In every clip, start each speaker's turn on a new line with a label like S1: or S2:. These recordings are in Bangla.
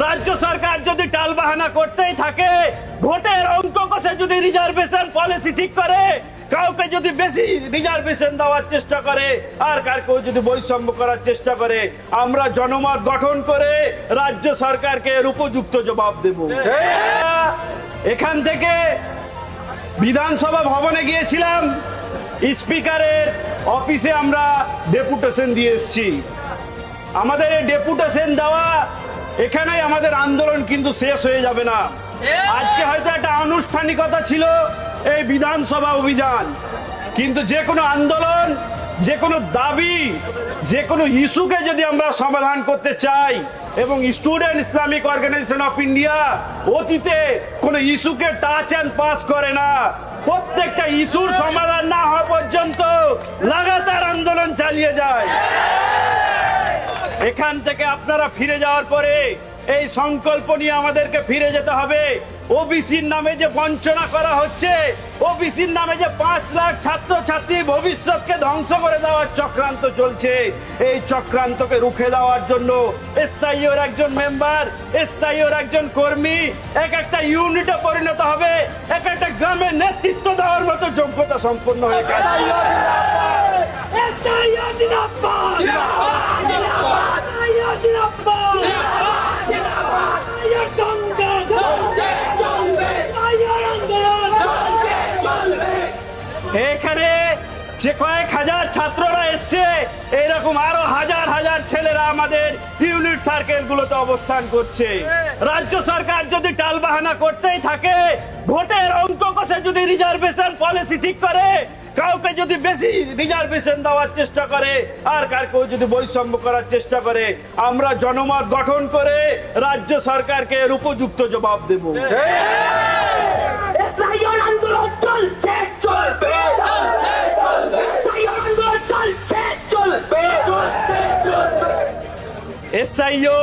S1: রাজ্য সরকার যদি টালবাহানা করতেই থাকে, ভোটের অঙ্ক কষে যদি রিজার্ভেশন পলিসি ঠিক করে, কাউকে যদি বেশি রিজার্ভেশন দেওয়ার চেষ্টা করে, আর কার কেউ যদি বৈষম্য করার চেষ্টা করে, আমরা জনমত গঠন করে রাজ্য সরকারকে এর উপযুক্ত জবাব দেব। এখান থেকে বিধানসভা ভবনে গিয়েছিলাম, স্পিকারের অফিসে আমরা ডেপুটেশন দিয়ে এসেছি। আমাদের এই ডেপুটেশন দেওয়া এখানেই আমাদের আন্দোলন কিন্তু শেষ হয়ে যাবে না। আজকে হয়তো একটা আনুষ্ঠানিকতা ছিল এই বিধানসভা অভিযান। কিন্তু যে কোনো আন্দোলন যে কোনো দাবি যে কোনো ইস্যুকে যদি আমরা সমাধান করতে চাই এবং student Islamic organisation of India অতীতে কোনো ইস্যুকে টাচ অ্যান্ড পাস করে না প্রত্যেকটা ইস্যুর সমাধান না হওয়া পর্যন্ত লাগাতার আন্দোলন চালিয়ে যায়। এখান থেকে আপনারা ফিরে যাওয়ার পরে এই সংকল্প নিয়ে আমাদেরকে ফিরে যেতে হবে। ওবিসির নামে যে বঞ্চনা করা হচ্ছে, ওবিসির নামে যে পাঁচ লাখ ছাত্র ছাত্রী ভবিষ্যৎকে ধ্বংস করে দেওয়ার চক্রান্ত চলছে। এই চক্রান্তকে রুখে দেওয়ার জন্য এসআইওর একজন মেম্বার, এসআইওর একজন কর্মী, এক একটা ইউনিটে পরিণত হবে, এক একটা গ্রামের নেতৃত্ব দেওয়ার মতো যোগ্যতা সম্পন্ন হয়ে এখানে যে কয়েক হাজার ছাত্ররা এসছে এইরকম আরও হাজার হাজার ছেলেরা আমাদের ইউনিট সার্কেল গুলোতে অবস্থান করছে। রাজ্য সরকার যদি টালবাহানা করতেই থাকে, ভোটের অঙ্ক কষে যদি রিজার্ভেশন পলিসি ঠিক করে, কাউকে যদি বেশি রিজার্ভেশন দেওয়ার চেষ্টা করে, আর কার কেউ যদি বৈষম্য করার চেষ্টা করে, আমরা জনমত গঠন করে রাজ্য সরকারকে এর উপযুক্ত জবাব দেব।
S2: আন্দোলন চলছে, চলবে।
S1: এসআইও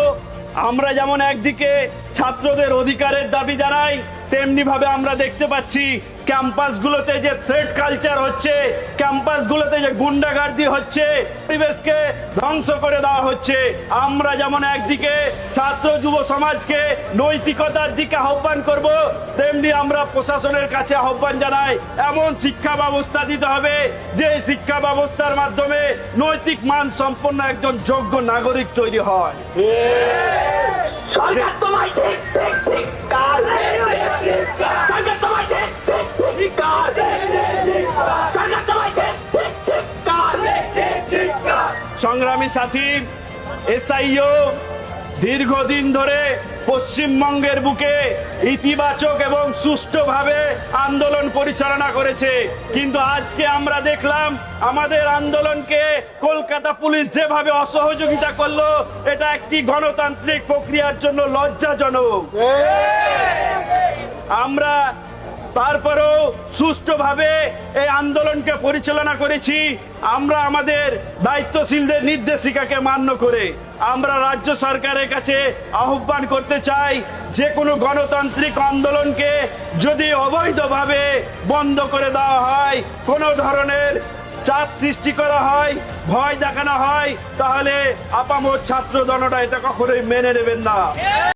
S1: আমরা যেমন একদিকে ছাত্রদের অধিকারের দাবি জানাই তেমনি ভাবে আমরা দেখতে পাচ্ছি ক্যাম্পাসগুলোতে যে থ্রেড কালচার হচ্ছে, ক্যাম্পাসগুলোতে যে গুন্ডাগার্দি হচ্ছে, পরিবেশকে ধ্বংস করে দেওয়া হচ্ছে। আমরা যেমন একদিকে ছাত্র যুব সমাজকে নৈতিকতার দিকে আহ্বান করব, তেমনি আমরা প্রশাসনের কাছে আহ্বান জানাই, এমন শিক্ষা ব্যবস্থা দিতে হবে, যে শিক্ষা ব্যবস্থার মাধ্যমে নৈতিক মান সম্পন্ন একজন যোগ্য নাগরিক তৈরি হয়।
S2: সরকার
S1: সংগ্রামী সাথী এসআইও দীর্ঘদিন ধরে পশ্চিমবঙ্গের বুকে ইতিবাচক এবং সুষ্ঠুভাবে আন্দোলন পরিচালনা করেছে। কিন্তু আজকে আমরা দেখলাম আমাদের আন্দোলনকে কলকাতা পুলিশ যেভাবে অসহযোগিতা করল এটা একটি গণতান্ত্রিক প্রক্রিয়ার জন্য লজ্জাজনক। আমরা তারপরেও সুষ্ঠুভাবে এই আন্দোলনকে পরিচালনা করেছি। আমরা আমাদের দায়িত্বশীলদের নির্দেশিকাকে মান্য করে আমরা রাজ্য সরকারের কাছে আহ্বান করতে চাই যে কোনো গণতান্ত্রিক আন্দোলনকে যদি অবৈধভাবে বন্ধ করে দেওয়া হয়, কোনো ধরনের চাপ সৃষ্টি করা হয়, ভয় দেখানো হয়, তাহলে আপামর ছাত্র দলটা এটা কখনোই মেনে নেবেন না।